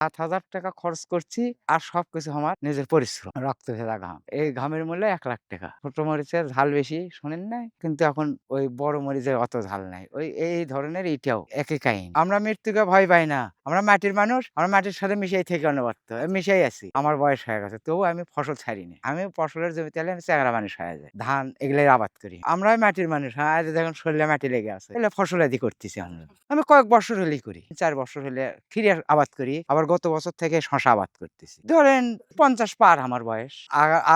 সাত হাজার টাকা খরচ করছি আর সবকিছু আমার নিজের পরিশ্রম। রক্ত ভেজা ঘাম। এই ঘামের মূল্য এক লাখ টাকা। ছোট মরিচের ঝাল বেশি, শোনেন নাই? কিন্তু এখন ওই বড় মরিচের অত ঝাল নাই। ওই এই ধরনের এইটাও একই কাহিনী। আমরা মৃত্যুকে ভয় পাই না। আমরা মাটির মানুষ, আমরা মাটির সাথে মিশাই থেকে অনবর্ত মিশাই আছি। আমার বয়স হয়ে গেছে তবু আমি ফসল ছাড়িনি আমি ফসলের জমিতে এলে আমি চ্যাংরা মানুষ হয়ে যায় ধান এগুলাই আবাদ করি। আমরাই মাটির মানুষ। হ্যাঁ দেখুন শরীরে মাটি লেগে আছে। এলে ফসল আদি করতেছি আমরা। আমি কয়েক বছর হলেই করি। চার বছর হলে ফিরে আবাদ করি। আবার গত বছর থেকে শশা আবাদ করতেছি। ধরেন পঞ্চাশ পার আমার বয়স।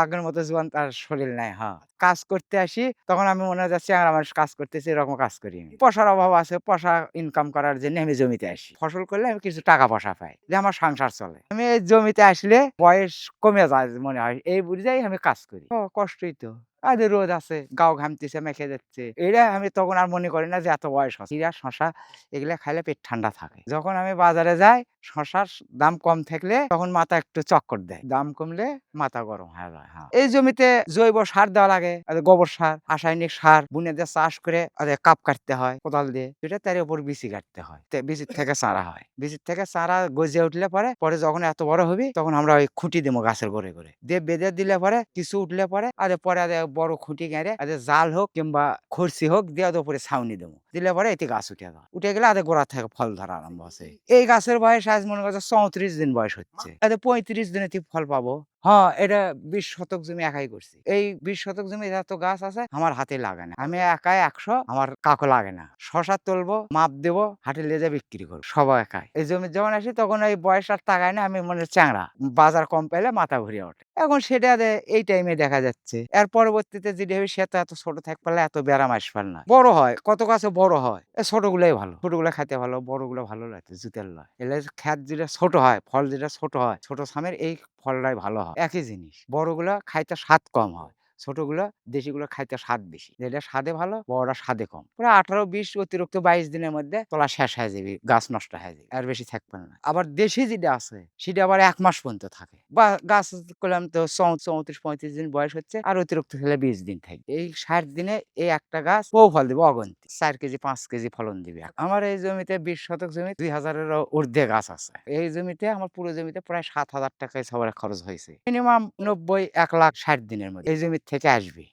আগের মতো জীবন তার শরীর নাই হ্যাঁ কাজ করতে আসি, তখন আমি মনে যাচ্ছে, আর মানুষ কাজ করতেছি, এরকম কাজ করি। পয়সার অভাব আছে পয়সা ইনকাম করার জন্য আমি জমিতে আসি। ফসল করলে আমি কিছু টাকা পয়সা পাই, যে আমার সংসার চলে। আমি জমিতে আসলে বয়স কমে যায় মনে হয়, এই বুঝেই আমি কাজ করি। কষ্টই তো। আজ রোদ আছে, গাও ঘামতেছে, মেখে যাচ্ছে। এটা আমি তখন আর মনে করি না যে এত বয়স হচ্ছে। চিরা শশা এগুলা খাইলে পেট ঠান্ডা থাকে। যখন আমি বাজারে যাই, শশার দাম কম থাকলে তখন মাথা একটু চক্কর দেয়। দাম কমলে মাথা গরম হয়ে যায় হ্যাঁ। এই জমিতে জৈব সার দেওয়া লাগে, আর গোবর সার, রাসায়নিক সার, বুনে দিয়ে চাষ করে, আর কাপ কাটতে হয়, কোদাল দিয়ে। সেটা তার উপর বিচি কাটতে হয়। বিচির থেকে চারা হয়। বিচির থেকে চারা গজে উঠলে পরে পরে যখন এত বড় হবি, তখন আমরা ওই খুঁটি দেবো গাছের করে করে দিয়ে বেঁধে দিলে পরে, কিছু উঠলে পরে, আর পরে আর বড় খুঁটি গেড়ে আদের জাল হোক কিংবা খরসি হোক দিয়ে ওদের উপরে ছাউনি দেবো। দিলে পরে এতে গাছ উঠে গেল উঠে গেলে আদের গোড়া থেকে ফল ধরা আরম্ভ হচ্ছে। এই গাছের বয়স আজ মনে করছে চৌত্রিশ দিন বয়স হচ্ছে। এতে পঁয়ত্রিশ দিনে তুই ফল পাবো। হ্যাঁ এটা বিশ শতক জমি একাই করছি। এই বিশ শতক জমি এত গাছ আছে, আমার হাতে লাগে না। আমি একাই একশো, আমার কাকু লাগে না। শশা তুলবো, মাপ দেবো, হাটে লেজে বিক্রি করব, সবাই একাই। এই জমি যখন আসি তখন এই বয়স আর তাকায় না, আমি মনে চ্যাংড়া। বাজার কম পেলে মাথা ঘুরিয়ে ওঠে। এখন সেটা এই টাইমে দেখা যাচ্ছে। এর পরবর্তীতে যেটা হবে সে তো এত ছোট থাক পারলে এত ব্যারাম আসপার না। বড় হয়, কত গাছে বড় হয় ছোটগুলাই ভালো। ছোটগুলো খাইতে ভালো, বড়গুলো ভালো লাগে, জুতের লয়। এলে খ্যাত যেটা ছোট হয়, ফল যেটা ছোট হয়, ছোট সামের এই ফলটাই ভালো হয়। একই জিনিস বড়গুলা খাইতে স্বাদ কম হয়। ছোটগুলো দেশিগুলো খাইতে স্বাদ বেশি। যেটা স্বাদে ভালো বড়টা স্বাদে কম। পুরো আঠারো বিশ অতিরিক্ত বাইশ দিনের মধ্যে তোলা শেষ হয়ে যাবে, গাছ নষ্ট হয়ে যাবে, আর বেশি থাকবে না। আবার দেশি যেটা আছে, সেটা আবার এক মাস পর্যন্ত থাকে। বা গাছ করলাম তো চৌত্রিশ, পঁয়ত্রিশ দিন বয়স হচ্ছে, আর অতিরিক্ত হলে বিশ দিন থাকে এই ষাট দিনে এই একটা গাছ বউ ফল দিবে, অগন্তি। চার কেজি, পাঁচ কেজি ফলন দিবে। আমার এই জমিতে বিশ শতক জমি দুই হাজারের ঊর্ধ্বে গাছ আছে। এই জমিতে, আমার পুরো জমিতে প্রায় সাত হাজার টাকায় সবার খরচ হয়েছে। মিনিমাম নব্বই, এক লাখ ষাট দিনের মধ্যে। এই জমির থেকে আসবে